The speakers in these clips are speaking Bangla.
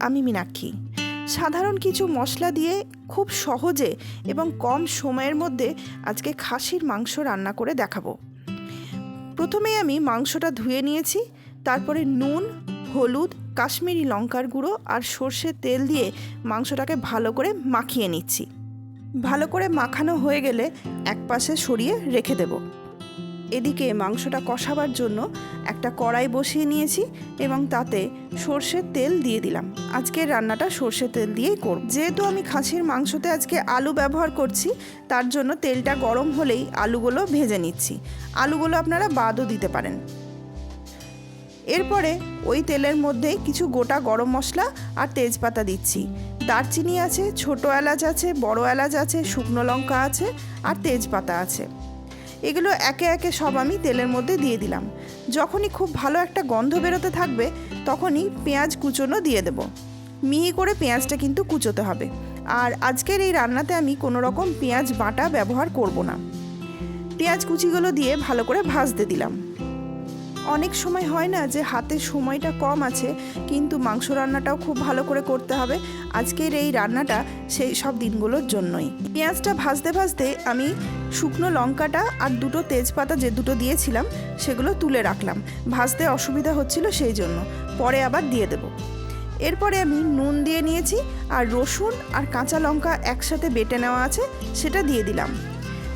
আমি মীনাক্ষী। সাধারণ কিছু মশলা দিয়ে খুব সহজে এবং কম সময়ের মধ্যে আজকে খাসির মাংস রান্না করে দেখাবো। প্রথমে আমি মাংসটা ধুয়ে নিয়েছি, তারপরে নুন, হলুদ, কাশ্মীরি লঙ্কার গুঁড়ো আর সর্ষের তেল দিয়ে মাংসটাকে ভালো করে মাখিয়ে নিচ্ছি। ভালো করে মাখানো হয়ে গেলে এক পাশে সরিয়ে রেখে দেব। এদিকে মাংসটা কষাবার জন্য একটা কড়াই বসিয়ে নিয়েছি এবং তাতে সর্ষের তেল দিয়ে দিলাম। আজকের রান্নাটা সর্ষের তেল দিয়েই করব। যেহেতু আমি খাসির মাংসতে আজকে আলু ব্যবহার করছি, তার জন্য তেলটা গরম হলেই আলুগুলো ভেজে নিচ্ছি। আলুগুলো আপনারা বাদও দিতে পারেন। এরপরে ওই তেলের মধ্যেই কিছু গোটা গরম মশলা আর তেজপাতা দিচ্ছি। দারচিনি আছে, ছোট এলাচ আছে, বড় এলাচ আছে, শুকনো লঙ্কা আছে আর তেজপাতা আছে। এগুলো একে একে সব আমি তেলের মধ্যে দিয়ে দিলাম। যখনই খুব ভালো একটা গন্ধ বেরোতে থাকবে, তখনই পেঁয়াজ কুচোনো দিয়ে দেব। মিহি করে পেঁয়াজটা কিন্তু কুচোতে হবে। আর আজকের এই রান্নাতে আমি কোনো রকম পেঁয়াজ বাটা ব্যবহার করব না। পেঁয়াজ কুচিগুলো দিয়ে ভালো করে ভাজতে দিলাম। অনেক সময় হয় না যে হাতে সময়টা কম আছে, কিন্তু মাংস রান্নাটাও খুব ভালো করে করতে হবে। আজকের এই রান্নাটা সেই সব দিনগুলোর জন্যই। পেঁয়াজটা ভাজতে ভাজতে আমি শুকনো লঙ্কাটা আর দুটো তেজপাতা যে দুটো দিয়েছিলাম, সেগুলো তুলে রাখলাম। ভাজতে অসুবিধা হচ্ছিল সেই জন্য। পরে আবার দিয়ে দেব। এরপরে আমি নুন দিয়ে নিয়েছি আর রসুন আর কাঁচা লঙ্কা একসাথে বেটে নেওয়া আছে, সেটা দিয়ে দিলাম।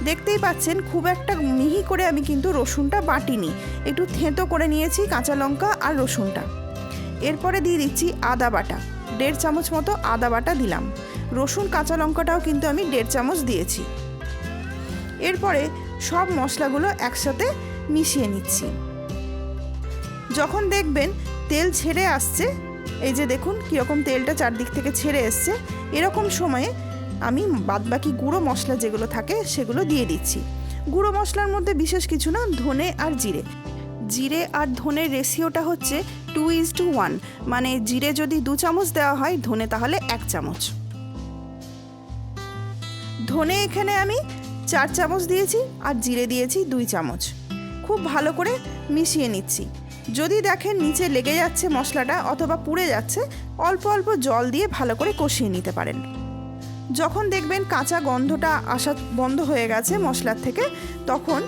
দেখতেই পাচ্ছেন খুব একটা মিহি করে আমি কিন্তু রসুনটা বাটিনি। একটু থেঁতো করে নিয়েছি কাঁচা লঙ্কা আর রসুনটা। এরপরে দিয়ে দিচ্ছি আদা বাটা। দেড় চামচ মতো আদা বাটা দিলাম। রসুন কাঁচা লঙ্কাটাও কিন্তু আমি দেড় চামচ দিয়েছি। এরপরে সব মশলাগুলো একসাথে মিশিয়ে নিচ্ছি। যখন দেখবেন তেল ছেড়ে আসছে, এই যে দেখুন কীরকম তেলটা চারদিক থেকে ছেড়ে এসছে, এরকম সময়ে আমি বাদবাকি গুঁড়ো মশলা যেগুলো থাকে সেগুলো দিয়ে দিচ্ছি। গুঁড়ো মশলার মধ্যে বিশেষ কিছু না, ধনে আর জিরে। জিরে আর ধনের রেশিওটা হচ্ছে টু ইজ টু ওয়ান মানে জিরে যদি দু চামচ দেওয়া হয়, ধনে তাহলে এক চামচ। ধনে এখানে আমি চার চামচ দিয়েছি আর জিরে দিয়েছি দুই চামচ। খুব ভালো করে মিশিয়ে নিচ্ছি। যদি দেখেন নিচে লেগে যাচ্ছে মশলাটা অথবা পুড়ে যাচ্ছে, অল্প অল্প জল দিয়ে ভালো করে কষিয়ে নিতে পারেন। যখন দেখবেন কাঁচা গন্ধটা আসা বন্ধ হয়ে গেছে মশলার থেকে, তখন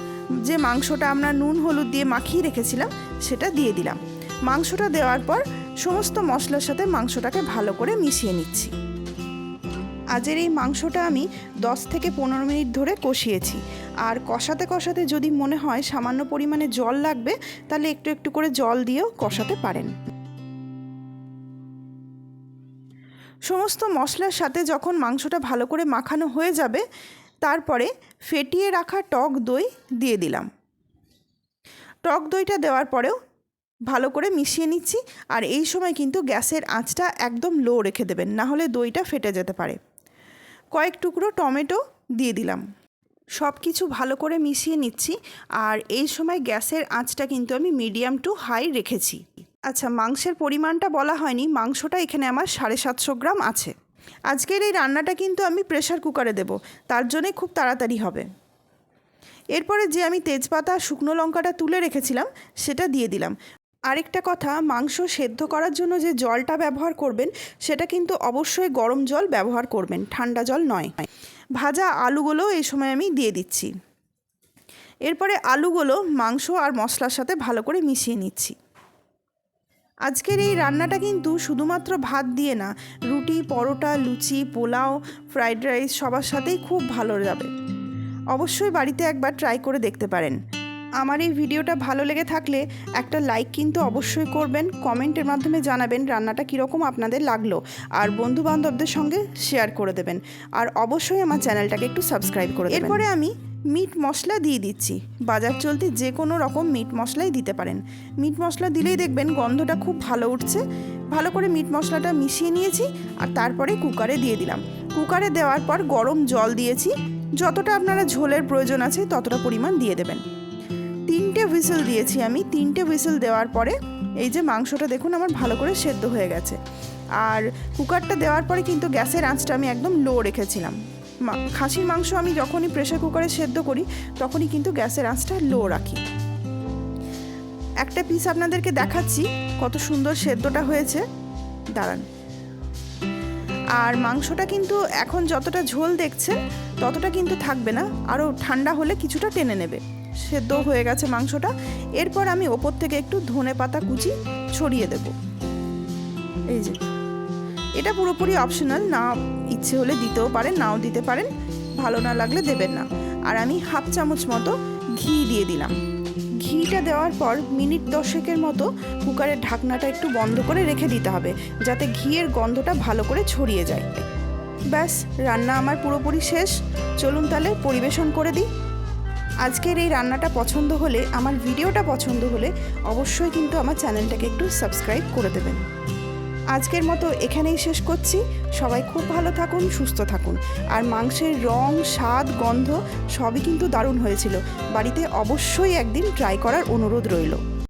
যে মাংসটা আমরা নুন, হলুদ দিয়ে মাখিয়ে রেখেছিলাম, সেটা দিয়ে দিলাম। মাংসটা দেওয়ার পর সমস্ত মশলার সাথে মাংসটাকে ভালো করে মিশিয়ে নিচ্ছি। আজের এই মাংসটা আমি 10 থেকে পনেরো মিনিট ধরে কষিয়েছি। আর কষাতে কষাতে যদি মনে হয় সামান্য পরিমাণে জল লাগবে, তাহলে একটু একটু করে জল দিয়েও কষাতে পারেন। সমস্ত মশলার সাথে যখন মাংসটা ভালো করে মাখানো হয়ে যাবে, তারপরে ফেটিয়ে রাখা টক দই দিয়ে দিলাম। টক দইটা দেওয়ার পরেও ভালো করে মিশিয়ে নিচ্ছি আর এই সময় কিন্তু গ্যাসের আঁচটা একদম লো রেখে দেবেন, না হলে দইটা ফেটে যেতে পারে। কয়েক টুকরো টমেটো দিয়ে দিলাম। সব কিছু ভালো করে মিশিয়ে নিচ্ছি আর এই সময় গ্যাসের আঁচটা কিন্তু আমি মিডিয়াম টু হাই রেখেছি। আচ্ছা মাংসের পরিমাণটা বলা হয়নি, মাংসটা এখানে আমার সাড়ে সাতশো গ্রাম আছে। আজকের এই রান্নাটা কিন্তু আমি প্রেশার কুকারে দেব, তার জন্যে খুব তাড়াতাড়ি হবে। এরপরে যে আমি তেজপাতা, শুকনো লঙ্কাটা তুলে রেখেছিলাম, সেটা দিয়ে দিলাম। আরেকটা কথা, মাংস সেদ্ধ করার জন্য যে জলটা ব্যবহার করবেন, সেটা কিন্তু অবশ্যই গরম জল ব্যবহার করবেন, ঠান্ডা জল নয়। ভাজা আলুগুলো এই সময় আমি দিয়ে দিচ্ছি। এরপরে আলুগুলো মাংস আর মশলার সাথে ভালো করে মিশিয়ে নিচ্ছি। আজকের এই রান্নাটা কিন্তু শুধুমাত্র ভাত দিয়ে না, রুটি, পরোটা, লুচি, পোলাও, ফ্রাইড রাইস সবার সাথেই খুব ভালো যাবে। অবশ্যই বাড়িতে একবার ট্রাই করে দেখতে পারেন। আমার এই ভিডিওটা ভালো লেগে থাকলে একটা লাইক কিন্তু অবশ্যই করবেন, কমেন্টের মাধ্যমে জানাবেন রান্নাটা কীরকম আপনাদের লাগল, আর বন্ধু বান্ধবদের সঙ্গে শেয়ার করে দেবেন। আর অবশ্যই আমার চ্যানেলটাকে একটু সাবস্ক্রাইব করে এরপরে আমি মিট মশলা দিয়ে দিচ্ছি। বাজার চলতে যে কোনো রকম মিট মশলাই দিতে পারেন। মিট মশলা দিলেই দেখবেন গন্ধটা খুব ভালো উঠছে। ভালো করে মিট মশলাটা মিশিয়ে নিয়েছি আর তারপরে কুকারে দিয়ে দিলাম। কুকারে দেওয়ার পর গরম জল দিয়েছি। যতটা আপনারা ঝোলের প্রয়োজন আছে ততটা পরিমাণ দিয়ে দেবেন। তিনটে হুইসেল দিয়েছি আমি। তিনটে হুইসেল দেওয়ার পরে এই যে মাংসটা দেখুন আমার ভালো করে সেদ্ধ হয়ে গেছে। আর কুকারটা দেওয়ার পরে কিন্তু গ্যাসের আঁচটা আমি একদম লো রেখেছিলাম। খাসির মাংস আমি যখনই প্রেশার কুকারে সেদ্ধ করি, তখনই কিন্তু গ্যাসের আঁচটা লো রাখি। একটা পিস আপনাদেরকে দেখাচ্ছি, কত সুন্দর সেদ্ধটা হয়েছে। দাঁড়ান। আর মাংসটা কিন্তু এখন যতটা ঝোল দেখছেন ততটা কিন্তু থাকবে না আরও ঠান্ডা হলে কিছুটা টেনে নেবে। সেদ্ধ হয়ে গেছে মাংসটা। এরপর আমি ওপর থেকে একটু ধনে পাতা কুচি ছড়িয়ে দেব। এই যে। এটা পুরোপুরি অপশনাল না ইচ্ছে হলে দিতেও পারেন, নাও দিতে পারেন, ভালো না লাগলে দেবেন না। আর আমি হাফ চামচ মতো ঘি দিয়ে দিলাম। ঘিটা দেওয়ার পর মিনিট দশেকের মতো কুকারের ঢাকনাটা একটু বন্ধ করে রেখে দিতে হবে, যাতে ঘিয়ের গন্ধটা ভালো করে ছড়িয়ে যায়। ব্যাস, রান্না আমার পুরোপুরি শেষ। চলুন তাহলে পরিবেশন করে দিই। আজকের এই রান্নাটা পছন্দ হলে, আমার ভিডিওটা পছন্দ হলে অবশ্যই কিন্তু আমার চ্যানেলটাকে একটু সাবস্ক্রাইব করে দেবেন। আজকের মতো এখানেই শেষ করছি। সবাই খুব ভালো থাকুন, সুস্থ থাকুন। আর মাংসের রং, স্বাদ, গন্ধ সবই কিন্তু দারুণ হয়েছিল। বাড়িতে অবশ্যই একদিন ট্রাই করার অনুরোধ রইল।